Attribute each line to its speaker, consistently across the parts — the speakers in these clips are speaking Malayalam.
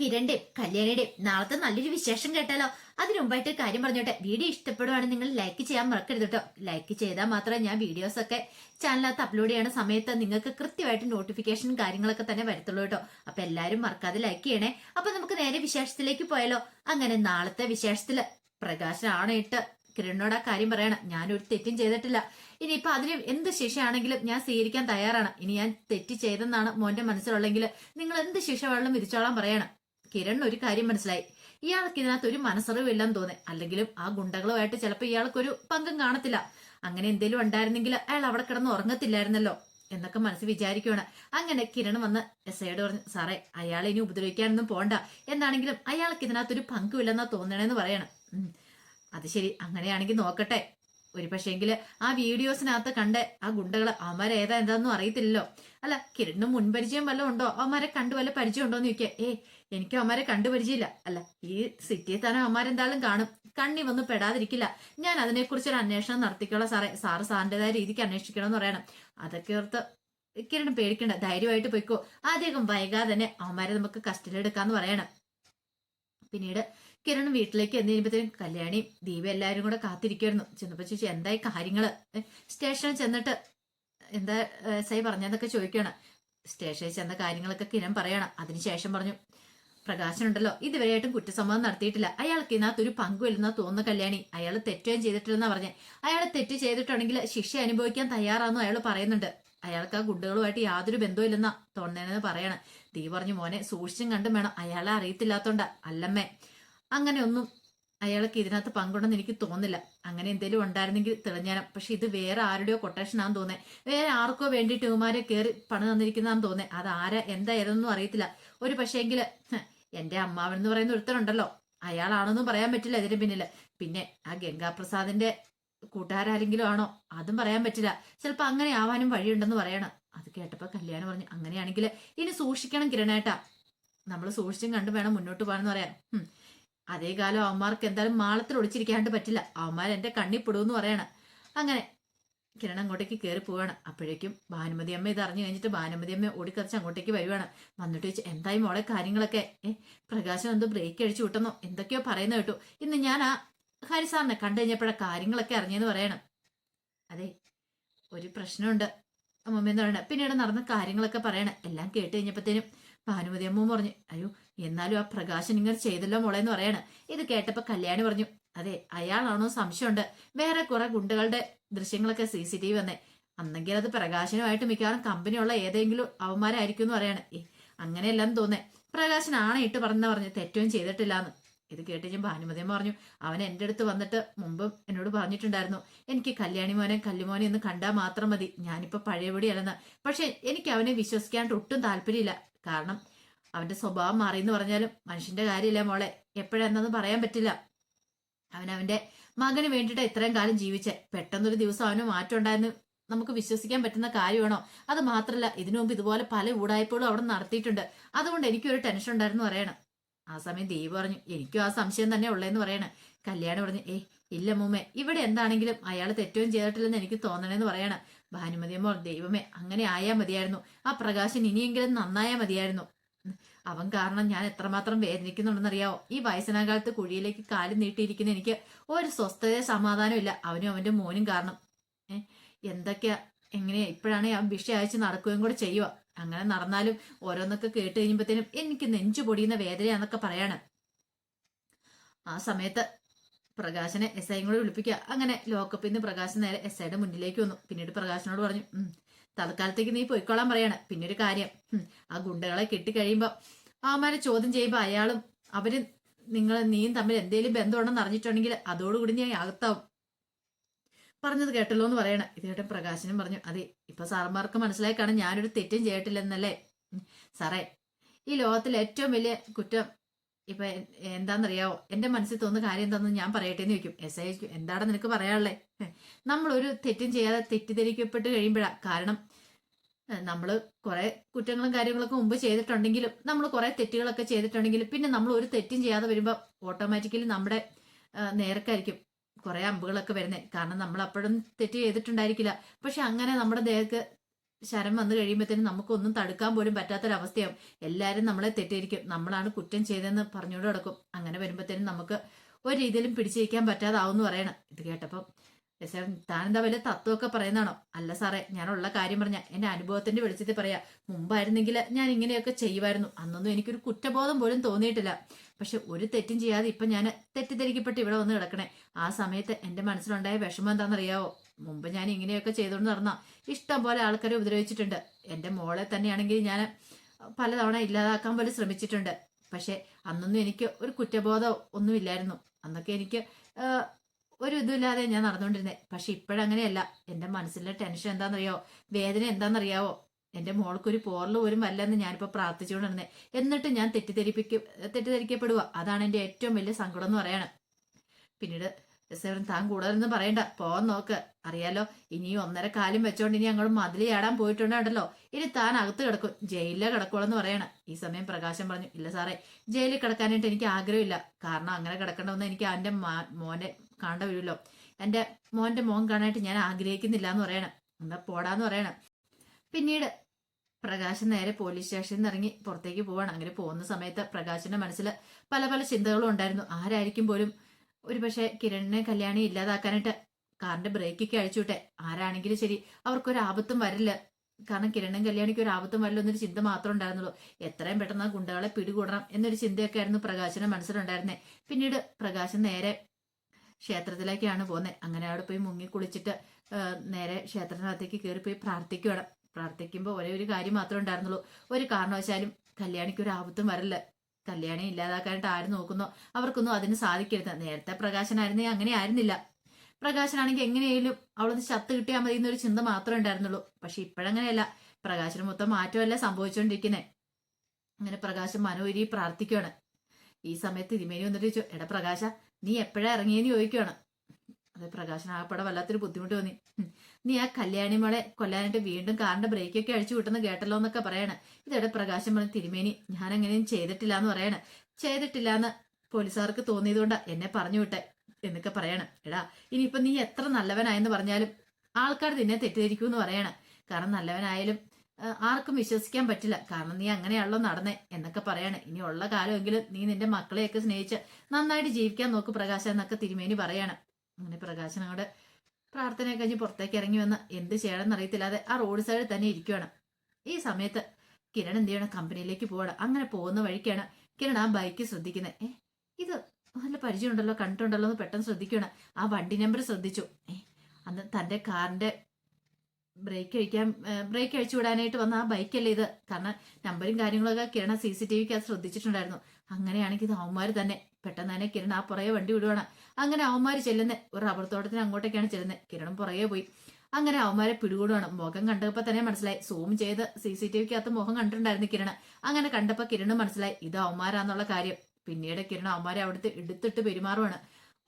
Speaker 1: കിരണിന്റെയും കല്യാണിയുടെയും. നാളത്തെ നല്ലൊരു വിശേഷം കേട്ടാലോ? അതിനു മുമ്പായിട്ട് കാര്യം പറഞ്ഞോട്ടെ. വീഡിയോ ഇഷ്ടപ്പെടുവാണെങ്കിൽ നിങ്ങൾ ലൈക്ക് ചെയ്യാൻ മറക്കരുത് കേട്ടോ. ലൈക്ക് ചെയ്താൽ മാത്രമേ ഞാൻ വീഡിയോസ് ഒക്കെ ചാനലകത്ത് അപ്ലോഡ് ചെയ്യണ സമയത്ത് നിങ്ങൾക്ക് കൃത്യമായിട്ട് നോട്ടിഫിക്കേഷൻ കാര്യങ്ങളൊക്കെ തന്നെ വരത്തുള്ളൂ കേട്ടോ. അപ്പൊ എല്ലാവരും മറക്കാതെ ലൈക്ക് ചെയ്യണേ. അപ്പൊ നമുക്ക് നേരെ വിശേഷത്തിലേക്ക് പോയാലോ? അങ്ങനെ നാളത്തെ വിശേഷത്തിൽ പ്രകാശനാണ് ഇട്ട് കിരണിനോട് ആ കാര്യം പറയണം. ഞാനൊരു തെറ്റും ചെയ്തിട്ടില്ല. ഇനിയിപ്പൊ അതിന് എന്ത് ശിക്ഷയാണെങ്കിലും ഞാൻ സ്വീകരിക്കാൻ തയ്യാറാണ്. ഇനി ഞാൻ തെറ്റ് ചെയ്തെന്നാണ് മോന്റെ മനസ്സിലുള്ളെങ്കിൽ നിങ്ങൾ എന്ത് ശിക്ഷ വെള്ളം വിരിച്ചോളാൻ പറയണം. കിരണിന് ഒരു കാര്യം മനസ്സിലായി. ഇയാൾക്ക് ഇതിനകത്ത് ഒരു മനസ്സറിവില്ലെന്ന് തോന്നി. അല്ലെങ്കിലും ആ ഗുണ്ടകളുമായിട്ട് ചിലപ്പോൾ ഇയാൾക്കൊരു പങ്കും കാണത്തില്ല. അങ്ങനെ എന്തെങ്കിലും ഉണ്ടായിരുന്നെങ്കിൽ അയാൾ അവിടെ കിടന്ന് ഉറങ്ങത്തില്ലായിരുന്നല്ലോ എന്നൊക്കെ മനസ്സിൽ വിചാരിക്കുകയാണ് അങ്ങനെ കിരൺ വന്ന് എസ് ഐയോട് പറഞ്ഞു സാറേ അയാളെ ഇനി ഉപദ്രവിക്കാനൊന്നും പോണ്ട. എന്നാണെങ്കിലും അയാൾക്ക് ഇതിനകത്തൊരു പങ്കുമില്ലെന്നാ തോന്നണേന്ന് പറയണം. അത് ശരി. അങ്ങനെയാണെങ്കിൽ നോക്കട്ടെ. ഒരു പക്ഷേങ്കിൽ ആ വീഡിയോസിനകത്ത് കണ്ട ആ ഗുണ്ടകൾ അവന്മാരെ ഏതാ എന്താന്നും അറിയത്തില്ലല്ലോ. അല്ല കിരണിന് മുൻപരിചയം വല്ലതും ഉണ്ടോ? അവന്മാരെ കണ്ടു വല്ല പരിചയം ഉണ്ടോ എന്ന് ചോദിക്കുക ഏ എനിക്ക് അവന്മാരെ കണ്ടു പരിചയമില്ല. അല്ല ഈ സിറ്റിയിൽ തന്നെ അവന്മാരെന്തായാലും കാണും. കണ്ണി വന്ന് പെടാതിരിക്കില്ല. ഞാൻ അതിനെക്കുറിച്ച് ഒരു അന്വേഷണം നടത്തിക്കോളാം സാറേ. സാറ് സാറിന്റെതായ രീതിക്ക് അന്വേഷിക്കണം എന്ന് പറയണം. അതൊക്കെ ഓർത്ത് കിരണ് പേടിക്കണ്ട. ധൈര്യമായിട്ട് പോയിക്കോ. ആദ്യം വൈകാതെ തന്നെ അവന്മാരെ നമുക്ക് കസ്റ്റഡി എടുക്കാന്ന് പറയണം. പിന്നീട് കിരൺ വീട്ടിലേക്ക് എന്ന് കല്യാണി ദീപ എല്ലാവരും കൂടെ കാത്തിരിക്കുമായിരുന്നു ചെന്നപ്പോ ചോദിച്ചു എന്തായി കാര്യങ്ങൾ? സ്റ്റേഷനിൽ ചെന്നിട്ട് എന്താ എസ് ഐ പറഞ്ഞതൊക്കെ ചോദിക്കുകയാണ്. സ്റ്റേഷനിൽ ചെന്ന കാര്യങ്ങളൊക്കെ കിരൺ പറയണം. അതിനുശേഷം പറഞ്ഞു പ്രകാശനുണ്ടല്ലോ ഇതുവരെയായിട്ടും കുറ്റസമ്മതം നടത്തിയിട്ടില്ല. അയാൾക്ക് ഇതിനകത്ത് ഒരു പങ്കുമില്ലെന്നാ തോന്നുന്നു കല്യാണി. അയാൾ തെറ്റുകയും ചെയ്തിട്ടില്ലെന്നാ പറഞ്ഞേ. അയാൾ തെറ്റ് ചെയ്തിട്ടുണ്ടെങ്കിൽ ശിക്ഷ അനുഭവിക്കാൻ തയ്യാറാണെന്നും അയാൾ പറയുന്നുണ്ട്. അയാൾക്ക് ആ ഗുഡുകളുമായിട്ട് യാതൊരു ബന്ധവുമില്ലെന്നാ തോന്നണെന്ന് പറയണം. ദീ പറഞ്ഞു മോനെ സൂക്ഷിച്ചും കണ്ടും വേണം. അയാളെ അറിയത്തില്ലാത്തോണ്ട. അല്ലമ്മേ അങ്ങനെ ഒന്നും അയാൾക്ക് ഇതിനകത്ത് പങ്കുണ്ടെന്ന് എനിക്ക് തോന്നില്ല അങ്ങനെ എന്തെങ്കിലും ഉണ്ടായിരുന്നെങ്കിൽ തെളിഞ്ഞാനും. പക്ഷെ ഇത് വേറെ ആരുടെയോ കൊട്ടേഷൻ ആണെന്ന് തോന്നേ. വേറെ ആർക്കോ വേണ്ടി ഇവമാരെ കയറി പണം തന്നിരിക്കുന്നതാന്ന് തോന്നേ. അത് ആരാ എന്താ ഏതൊന്നും അറിയത്തില്ല. ഒരു പക്ഷേങ്കിൽ എന്റെ അമ്മാവൻ എന്ന് പറയുന്ന ഒരുത്തനുണ്ടല്ലോ. അയാളാണെന്നും പറയാൻ പറ്റില്ല ഇതിന് പിന്നിൽ. പിന്നെ ആ ഗംഗാപ്രസാദിന്റെ കൂട്ടുകാരാരെങ്കിലും ആണോ? അതും പറയാൻ പറ്റില്ല. ചിലപ്പോ അങ്ങനെ ആവാനും വഴിയുണ്ടെന്ന് പറയണം. അത് കേട്ടപ്പോ കല്യാണം പറഞ്ഞു അങ്ങനെയാണെങ്കിൽ ഇനി സൂക്ഷിക്കണം കിരണേട്ടാ. നമ്മൾ സൂക്ഷിച്ചും കണ്ടു വേണം മുന്നോട്ട് പോകാനെന്ന് പറയാം. അതേ കാലം അവന്മാർക്ക് എന്തായാലും മാളത്തിൽ ഒളിച്ചിരിക്കാണ്ട് പറ്റില്ല. അവന്മാർ എന്റെ കണ്ണിൽ പെടുമെന്ന് പറയണം. അങ്ങനെ കിരൺ അങ്ങോട്ടേക്ക് കയറി പോവാണ്. അപ്പോഴേക്കും ഭാനുമതി അമ്മ ഇത് അറിഞ്ഞു കഴിഞ്ഞിട്ട് ഭാനുമതി അമ്മ ഓടിക്കറിച്ച് അങ്ങോട്ടേക്ക് വരുവാണ്. വന്നിട്ട് ചോദിച്ചു എന്തായി മോളെ കാര്യങ്ങളൊക്കെ? ഏ പ്രകാശം എന്തോ ബ്രേക്ക് അടിച്ചു വിട്ടെന്നോ. എന്തൊക്കെയോ പറയുന്ന കേട്ടു. ഇന്ന് ഞാൻ ആ ഹരിസാറിനെ കണ്ടു കഴിഞ്ഞപ്പോഴാ കാര്യങ്ങളൊക്കെ അറിഞ്ഞെന്ന് പറയണം. അതെ ഒരു പ്രശ്നമുണ്ട് അമ്മമ്മ എന്ന് പറയണേ. പിന്നീട് നടന്ന കാര്യങ്ങളൊക്കെ പറയണം. എല്ലാം കേട്ട് കഴിഞ്ഞപ്പോഴത്തേനും ഭാനുമതി അമ്മ പറഞ്ഞു അയ്യോ എന്നാലും ആ പ്രകാശൻ ഇങ്ങനെ ചെയ്തല്ലോ മോളെ എന്ന് പറയാണ്. ഇത് കേട്ടപ്പോ കല്യാണി പറഞ്ഞു അതെ അയാളാണോ സംശയമുണ്ട്. വേറെ കുറെ ഗുണ്ടകളുടെ ദൃശ്യങ്ങളൊക്കെ സി സി ടി വി വന്നേ. അന്നെങ്കിൽ അത് പ്രകാശനുമായിട്ട് മിക്കവാറും കമ്പനിയുള്ള ഏതെങ്കിലും അവന്മാരായിരിക്കും എന്ന് പറയാണ്. ഏ അങ്ങനെയല്ലെന്ന് തോന്നേ. പ്രകാശനാണ് ഇട്ട് പറഞ്ഞ പറഞ്ഞു. തെറ്റും ചെയ്തിട്ടില്ലാന്ന്. ഇത് കേട്ട് ഞാൻ ഭാനുമതിയമ്മ പറഞ്ഞു അവൻ എന്റെ അടുത്ത് വന്നിട്ട് മുമ്പും എന്നോട് പറഞ്ഞിട്ടുണ്ടായിരുന്നു എനിക്ക് കല്യാണി മോനെ കല്ലുമോനെ ഒന്ന് കണ്ടാൽ മാത്രം മതി. ഞാനിപ്പോ പഴയപടിയല്ലെന്ന്. പക്ഷെ എനിക്ക് അവനെ വിശ്വസിക്കാണ്ട് ഒട്ടും താല്പര്യമില്ല. കാരണം അവന്റെ സ്വഭാവം മാറി എന്ന് പറഞ്ഞാലും മനുഷ്യന്റെ കാര്യമില്ല മോളെ. എപ്പോഴെന്നൊന്നും പറയാൻ പറ്റില്ല. അവൻ അവന്റെ മകന് വേണ്ടിയിട്ട് ഇത്രയും കാലം ജീവിച്ച. പെട്ടെന്നൊരു ദിവസം അവന് മാറ്റം ഉണ്ടായെന്ന് നമുക്ക് വിശ്വസിക്കാൻ പറ്റുന്ന കാര്യമാണോ? അത് മാത്രല്ല ഇതിനു മുമ്പ് ഇതുപോലെ പല ഊടായ്പകളും അവിടെ നടത്തിയിട്ടുണ്ട്. അതുകൊണ്ട് എനിക്കൊരു ടെൻഷൻ ഉണ്ടായിരുന്നു പറയണം. ആ സമയം ദേവി പറഞ്ഞു എനിക്കും ആ സംശയം തന്നെ ഉള്ളതെന്ന് പറയണം. കല്യാണം പറഞ്ഞു ഏ ഇല്ല മുമ്മേ ഇവിടെ എന്താണെങ്കിലും അയാൾ തെറ്റവും ചെയ്തിട്ടില്ലെന്ന് എനിക്ക് തോന്നണേന്ന് പറയണം. ഭാനുമതിയമ്മോ ദൈവമേ അങ്ങനെ ആയാ മതിയായിരുന്നു. ആ പ്രകാശൻ ഇനിയെങ്കിലും നന്നായാ മതിയായിരുന്നു. അവൻ കാരണം ഞാൻ എത്രമാത്രം വേദനിക്കുന്നുണ്ടെന്നറിയാവോ? ഈ വയസ്സനാകാലത്ത് കുഴിയിലേക്ക് കാൽ നീട്ടിയിരിക്കുന്ന എനിക്ക് ഒരു സ്വസ്ഥത സമാധാനം ഇല്ല അവനും അവന്റെ മോനും കാരണം. എന്തൊക്കെയാ? എങ്ങനെയാ? ഇപ്പോഴാണ് അവൻ വിഷ അയച്ച് നടക്കുകയും കൂടെ ചെയ്യുക അങ്ങനെ നടന്നാലും ഓരോന്നൊക്കെ കേട്ട് കഴിയുമ്പോഴത്തേനും എനിക്ക് നെഞ്ചു പൊടിയുന്ന വേദനയാന്നൊക്കെ പറയാണ്. ആ സമയത്ത് പ്രകാശനെ എസ് ഐയും കൂടെ വിളിപ്പിക്കുക. അങ്ങനെ ലോക്കപ്പിൽ നിന്ന് പ്രകാശൻ നേരെ എസ് ഐയുടെ മുന്നിലേക്ക് വന്നു. പിന്നീട് പ്രകാശനോട് പറഞ്ഞു തൽക്കാലത്തേക്ക് നീ പോയിക്കോളാൻ പറയാണ്. പിന്നെ ഒരു കാര്യം ആ ഗുണ്ടകളെ കെട്ടിക്കഴിയുമ്പോ അവന്മാരെ ചോദ്യം ചെയ്യുമ്പോൾ അയാളും അവർ നിങ്ങൾ നീയും തമ്മിൽ എന്തേലും ബന്ധമുണ്ടെന്ന് അറിഞ്ഞിട്ടുണ്ടെങ്കിൽ അതോടുകൂടി ഞാൻ അകത്താവും. പറഞ്ഞത് കേട്ടല്ലോ എന്ന് പറയണ. ഇത് കേട്ട പ്രകാശനും പറഞ്ഞു അതെ ഇപ്പൊ സാറന്മാർക്ക് മനസ്സിലായി കാണാൻ ഞാനൊരു തെറ്റും ചെയ്തിട്ടില്ലെന്നല്ലേ? സാറേ ഈ ലോകത്തിലെ ഏറ്റവും വലിയ കുറ്റം ഇപ്പൊ എന്താണെന്നറിയാവോ? എന്റെ മനസ്സിൽ തോന്നുന്ന കാര്യം എന്താണെന്ന് ഞാൻ പറയട്ടെ എന്ന് ചോദിക്കും. എസ് ഐ എന്താണ് നിനക്ക് പറയാനുള്ളത് നമ്മൾ ഒരു തെറ്റും ചെയ്യാതെ തെറ്റിദ്ധരിക്കപ്പെട്ട് കഴിയുമ്പോഴാ. കാരണം നമ്മൾ കുറെ കുറ്റങ്ങളും കാര്യങ്ങളൊക്കെ മുമ്പ് ചെയ്തിട്ടുണ്ടെങ്കിലും നമ്മൾ കുറെ തെറ്റുകളൊക്കെ ചെയ്തിട്ടുണ്ടെങ്കിലും പിന്നെ നമ്മൾ ഒരു തെറ്റും ചെയ്യാതെ വരുമ്പോൾ ഓട്ടോമാറ്റിക്കലി നമ്മുടെ നേരക്കായിരിക്കും കുറെ അമ്പുകളൊക്കെ വരുന്നത് കാരണം നമ്മൾ അപ്പോഴും തെറ്റ് ചെയ്തിട്ടുണ്ടായിരിക്കില്ല. പക്ഷെ അങ്ങനെ നമ്മുടെ ദേഹത്ത് ശരം വന്നു കഴിയുമ്പോഴത്തേനും നമുക്കൊന്നും തടുക്കാൻ പോലും പറ്റാത്തൊരവസ്ഥയാവും. എല്ലാവരും നമ്മളെ തെറ്റിയിരിക്കും നമ്മളാണ് കുറ്റം ചെയ്തതെന്ന് പറഞ്ഞുകൊണ്ട് കിടക്കും അങ്ങനെ വരുമ്പോഴത്തേനും നമുക്ക് ഒരു രീതിയിലും പിടിച്ചിരിക്കാൻ പറ്റാതാവും എന്ന് പറയണം. ഇത് കേട്ടപ്പം സാർ താനെന്താ വലിയ തത്വമൊക്കെ പറയുന്നതാണോ? അല്ല സാറേ ഞാനുള്ള കാര്യം പറഞ്ഞ എന്റെ അനുഭവത്തിന്റെ വെളിച്ചത്തിൽ പറയാ. മുമ്പായിരുന്നെങ്കിൽ ഞാൻ ഇങ്ങനെയൊക്കെ ചെയ്യുമായിരുന്നു. അന്നൊന്നും എനിക്കൊരു കുറ്റബോധം പോലും തോന്നിയിട്ടില്ല. പക്ഷെ ഒരു തെറ്റും ചെയ്യാതെ ഇപ്പൊ ഞാൻ തെറ്റിദ്ധരിക്കപ്പെട്ട് ഇവിടെ വന്ന് കിടക്കണേ. ആ സമയത്ത് എന്റെ മനസ്സിലുണ്ടായ വിഷമം എന്താണെന്നറിയാവോ? മുമ്പ് ഞാൻ ഇങ്ങനെയൊക്കെ ചെയ്തുകൊണ്ട് നടന്ന ഇഷ്ടം പോലെ ആൾക്കാരെ ഉപദ്രവിച്ചിട്ടുണ്ട്. എന്റെ മോളെ തന്നെയാണെങ്കിൽ ഞാൻ പലതവണ ഇല്ലാതാക്കാൻ പോലും ശ്രമിച്ചിട്ടുണ്ട്. പക്ഷെ അന്നൊന്നും എനിക്ക് ഒരു കുറ്റബോധം ഒന്നുമില്ലായിരുന്നു. അന്നൊക്കെ എനിക്ക് ഒരു ഇതുമില്ലാതെ ഞാൻ നടന്നുകൊണ്ടിരുന്നത് പക്ഷെ ഇപ്പോഴങ്ങനെയല്ല. എന്റെ മനസ്സിലെ ടെൻഷൻ എന്താണെന്നറിയാവോ വേദന എന്താണെന്നറിയാവോ എന്റെ മോൾക്കൊരു പോറൽ പോലും വല്ലെന്ന് ഞാനിപ്പോൾ പ്രാർത്ഥിച്ചുകൊണ്ടിരുന്നത് എന്നിട്ട് ഞാൻ തെറ്റിദ്ധരിപ്പിക്ക തെറ്റിദ്ധരിക്കപ്പെടുക അതാണ് എന്റെ ഏറ്റവും വലിയ സങ്കടം എന്ന് പറയാണ്. പിന്നീട് സെവൻ താൻ കൂടുതലൊന്നും പറയണ്ട. പോവാൻ നോക്ക്. അറിയാലോ ഇനി ഒന്നര കാലം വെച്ചോണ്ട് ഇനി അങ്ങോട്ട് മതിൽ ചാടാൻ പോയിട്ടുണ്ടല്ലോ ഇനി താൻ അകത്ത് കിടക്കും. ജയിലിലെ കിടക്കുള്ളെന്ന് പറയണ. ഈ സമയം പ്രകാശം പറഞ്ഞു ഇല്ല സാറേ ജയിലിൽ കിടക്കാനായിട്ട് എനിക്ക് ആഗ്രഹമില്ല. കാരണം അങ്ങനെ കിടക്കണമെന്ന് എനിക്ക് അവന്റെ മോനെ കാണേണ്ട വരുമല്ലോ എന്റെ മോന്റെ മോൻ കാണാനായിട്ട് ഞാൻ ആഗ്രഹിക്കുന്നില്ല എന്ന് പറയണം. എന്നാ പോടാന്ന് പറയണം. പിന്നീട് പ്രകാശൻ നേരെ പോലീസ് സ്റ്റേഷനിൽ ഇറങ്ങി പുറത്തേക്ക് പോവാണ്. അങ്ങനെ പോകുന്ന സമയത്ത് പ്രകാശിന്റെ മനസ്സിൽ പല പല ചിന്തകളും ഉണ്ടായിരുന്നു. ആരായിരിക്കും പോലും ഒരുപക്ഷെ കിരണിനെ കല്യാണി ഇല്ലാതാക്കാനായിട്ട് കാറിന്റെ ബ്രേക്കൊക്കെ അഴിച്ചുവിട്ടെ ആരാണെങ്കിലും ശരി അവർക്കൊരു ആപത്തും വരില്ല. കാരണം കിരണും കല്യാണിക്ക് ഒരു ആപത്തും വരില്ല എന്നൊരു ചിന്ത മാത്രമേ ഉണ്ടായിരുന്നുള്ളൂ. എത്രയും പെട്ടെന്ന് ആ ഗുണ്ടകളെ പിടികൂടണം എന്നൊരു ചിന്തയൊക്കെ ആയിരുന്നു പ്രകാശിന്റെ മനസ്സിലുണ്ടായിരുന്നത് പിന്നീട് പ്രകാശൻ നേരെ ക്ഷേത്രത്തിലേക്കാണ് പോകുന്നത് അങ്ങനെ അവിടെ പോയി മുങ്ങി കുളിച്ചിട്ട് നേരെ ക്ഷേത്രത്തിനകത്തേക്ക് കയറി പോയി പ്രാർത്ഥിക്കുകയാണ് പ്രാർത്ഥിക്കുമ്പോൾ ഒരേ ഒരു കാര്യം മാത്രമേ ഉണ്ടായിരുന്നുള്ളൂ. ഒരു കാരണവശാലും കല്യാണിക്ക് ഒരു ആപത്തും വരില്ല. കല്യാണി ഇല്ലാതാക്കാനായിട്ട് ആര് നോക്കുന്നോ അവർക്കൊന്നും അതിന് സാധിക്കരുത്. നേരത്തെ പ്രകാശനായിരുന്നേ അങ്ങനെ ആയിരുന്നില്ല. പ്രകാശനാണെങ്കിൽ എങ്ങനെയായാലും അവളൊന്ന് ചത്ത് കിട്ടിയാൽ മതി എന്നൊരു ചിന്ത മാത്രമേ ഉണ്ടായിരുന്നുള്ളൂ. പക്ഷെ ഇപ്പോഴങ്ങനെയല്ല. പ്രകാശന് മൊത്തം മാറ്റമല്ല സംഭവിച്ചുകൊണ്ടിരിക്കുന്നത് അങ്ങനെ പ്രകാശം മനോരി പ്രാർത്ഥിക്കുകയാണ് ഈ സമയത്ത് തിരുമേനി വന്നിട്ട് ചോദിച്ചു എടാ പ്രകാശ നീ എപ്പോഴാ ഇറങ്ങിയെന്ന് ചോദിക്കുകയാണ് അത് പ്രകാശൻ ആകപ്പെടെ വല്ലാത്തൊരു ബുദ്ധിമുട്ട് തോന്നി. നീ ആ കല്യാണി മോളെ കൊല്ലാനായിട്ട് വീണ്ടും കാറിന്റെ ബ്രേക്കൊക്കെ അഴിച്ചു വിട്ടെന്ന് കേട്ടല്ലോ എന്നൊക്കെ പറയണ. ഇതോടെ പ്രകാശം പറഞ്ഞ തിരുമേനി ഞാൻ അങ്ങനെയും ചെയ്തിട്ടില്ല എന്ന് പറയണ. ചെയ്തിട്ടില്ല എന്ന് പോലീസുകാർക്ക് തോന്നിയതുകൊണ്ടാ എന്നെ പറഞ്ഞു വിട്ടെ എന്നൊക്കെ പറയണം. എടാ ഇനിയിപ്പൊ നീ എത്ര നല്ലവനായെന്ന് പറഞ്ഞാലും ആൾക്കാർ നിന്നെ തെറ്റിദ്ധരിക്കുമെന്ന് പറയണം. കാരണം നല്ലവനായാലും ആർക്കും വിശ്വസിക്കാൻ പറ്റില്ല. കാരണം നീ അങ്ങനെയാണല്ലോ നടന്നേ എന്നൊക്കെ പറയാണ്. ഇനി ഉള്ള കാലമെങ്കിലും നീ നിന്റെ മക്കളെയൊക്കെ സ്നേഹിച്ച് നന്നായിട്ട് ജീവിക്കാൻ നോക്ക് പ്രകാശ എന്നൊക്കെ തിരുമേനി പറയാണ്. അങ്ങനെ പ്രകാശൻ അങ്ങോട്ട് പ്രാർത്ഥന കഴിഞ്ഞ് പുറത്തേക്ക് ഇറങ്ങി വന്ന് എന്ത് ചെയ്യണമെന്ന് അറിയത്തില്ലാതെ ആ റോഡ് സൈഡിൽ തന്നെ ഇരിക്കുകയാണ് ഈ സമയത്ത് കിരൺ എന്ത് ചെയ്യണം? കമ്പനിയിലേക്ക് പോവാണ്. അങ്ങനെ പോകുന്ന വഴിക്കാണ് കിരൺ ആ ബൈക്ക് ശ്രദ്ധിക്കുന്നത്. ഏ ഇത് നല്ല പരിചയമുണ്ടല്ലോ? കണ്ടിട്ടുണ്ടല്ലോ എന്ന് പെട്ടെന്ന് ശ്രദ്ധിക്കുകയാണ് ആ വണ്ടി നമ്പർ ശ്രദ്ധിച്ചു. ഏ അന്ന് തന്റെ കാറിന്റെ ബ്രേക്ക് അഴിക്കാൻ ബ്രേക്ക് അഴിച്ചു വിടാനായിട്ട് വന്ന ആ ബൈക്കല്ലേ ഇത്? കാരണം നമ്പറും കാര്യങ്ങളൊക്കെ കിരണ സി സി ടി വിക്ക് അത് ശ്രദ്ധിച്ചിട്ടുണ്ടായിരുന്നു. അങ്ങനെയാണെങ്കിൽ ഇത് അവന്മാർ തന്നെ. പെട്ടെന്ന് തന്നെ കിരൺ ആ പുറകെ വണ്ടി വിടുവാണ്. അങ്ങനെ അവന്മാർ ചെല്ലുന്നത് ഒരു റബ്ബർ തോട്ടത്തിന് അങ്ങോട്ടേക്കാണ് ചെല്ലുന്നത് കിരണം പുറകെ പോയി. അങ്ങനെ അവന്മാരെ പിടികൂടുവാണ്. മുഖം കണ്ടപ്പോൾ തന്നെ മനസ്സിലായി. സൂം ചെയ്ത് സി സി ടി വിക്കകത്ത് മുഖം കണ്ടിട്ടുണ്ടായിരുന്നു കിരണ. അങ്ങനെ കണ്ടപ്പോൾ കിരണം മനസ്സിലായി. ഇത് അവന്മാരാന്നുള്ള കാര്യം. പിന്നീട് കിരണ അവന്മാരെ അവിടുത്തെ എടുത്തിട്ട് പെരുമാറുവാണ്.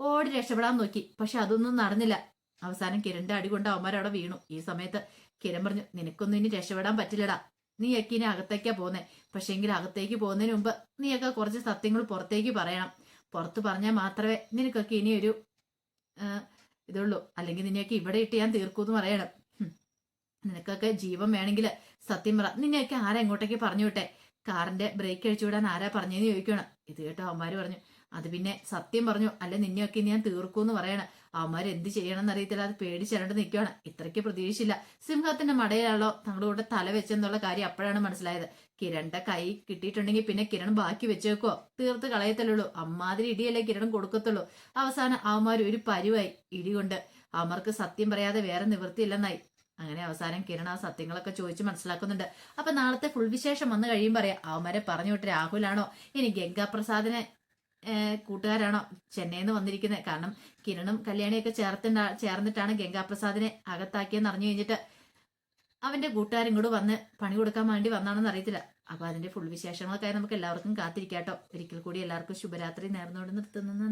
Speaker 1: ഓടി രക്ഷപ്പെടാൻ നോക്കി. പക്ഷെ അതൊന്നും നടന്നില്ല. അവസാനം കിരണിന്റെ അടി കൊണ്ട് അവന്മാർ അവിടെ വീണു. ഈ സമയത്ത് കിരൺ പറഞ്ഞു നിനക്കൊന്നും ഇനി രക്ഷപ്പെടാൻ പറ്റില്ലടാ. നീയൊക്കെ ഇനി അകത്തേക്കാ പോകുന്നേ പക്ഷെങ്കിൽ അകത്തേക്ക് പോകുന്നതിന് മുമ്പ് നീയൊക്കെ കുറച്ച് സത്യങ്ങൾ പുറത്തേക്ക് പറയണം. പുറത്ത് പറഞ്ഞാൽ മാത്രമേ നിനക്കൊക്കെ ഇനി ഒരു ഇതുള്ളൂ. അല്ലെങ്കിൽ നിന്നെയൊക്കെ ഇവിടെ ഇട്ട് ഞാൻ തീർക്കൂന്ന് പറയണം. നിനക്കൊക്കെ ജീവൻ വേണമെങ്കിൽ സത്യം പറ. നിന്നെയൊക്കെ ആരാ ഇങ്ങോട്ടേക്ക് പറഞ്ഞു വിട്ടെ? കാറിന്റെ ബ്രേക്ക് അഴിച്ചു വിടാൻ ആരാ പറഞ്ഞു ചോദിക്കണം ഇത് കേട്ടോ അവന്മാര് പറഞ്ഞു അത് പിന്നെ സത്യം പറഞ്ഞു. അല്ലെ നിന്നെയൊക്കെ ഞാൻ തീർക്കൂന്ന് പറയണം. അവന്മാർ എന്ത് ചെയ്യണമെന്ന് അറിയത്തില്ല അത് പേടിച്ചിരണ്ട് നിൽക്കുകയാണ് ഇത്രയ്ക്ക് പ്രതീക്ഷിച്ചില്ല സിംഹത്തിന്റെ മടയിലാണല്ലോ തങ്ങളുടെ തല വെച്ചെന്നുള്ള കാര്യം അപ്പോഴാണ് മനസ്സിലായത്. കിരണിന്റെ കൈ കിട്ടിയിട്ടുണ്ടെങ്കിൽ പിന്നെ കിരൺ ബാക്കി വെച്ചേക്കോ. തീർത്ത് കളയത്തല്ലുള്ളൂ അമ്മാതിരി ഇടിയല്ലേ കിരൺ കൊടുക്കത്തുള്ളൂ. അവസാനം അവന്മാർ ഒരു പരുവായി ഇടി കൊണ്ട് അവർക്ക് സത്യം പറയാതെ വേറെ നിവൃത്തിയില്ലെന്നായി. അങ്ങനെ അവസാനം കിരൺ ആ സത്യങ്ങളൊക്കെ ചോദിച്ച് മനസ്സിലാക്കുന്നുണ്ട്. അപ്പൊ നാളത്തെ ഫുൾ വിശേഷം വന്നു കഴിയും പറയാം അവന്മാരെ പറഞ്ഞു വിട്ട് രാഹുലാണോ? ഇനി ഗംഗാപ്രസാദിനെ കൂട്ടുകാരാണോ ചെന്നൈയിൽ നിന്ന് വന്നിരിക്കുന്നത് കാരണം കിരണും കല്യാണിയൊക്കെ ചേർത്തിണ്ട ചേർന്നിട്ടാണ് ഗംഗാപ്രസാദിനെ അകത്താക്കിയെന്ന് അറിഞ്ഞു കഴിഞ്ഞിട്ട് അവന്റെ കൂട്ടുകാരും കൂടെ വന്ന് പണി കൊടുക്കാൻ വേണ്ടി വന്നാണെന്ന് അറിയത്തില്ല. അപ്പൊ അതിന്റെ ഫുൾ വിശേഷങ്ങളൊക്കെ നമുക്ക് എല്ലാവർക്കും കാത്തിരിക്കാട്ടോ. ഒരിക്കൽ കൂടി എല്ലാവർക്കും ശുഭരാത്രി നേർന്നുകൊണ്ട് നിർത്തുന്നു.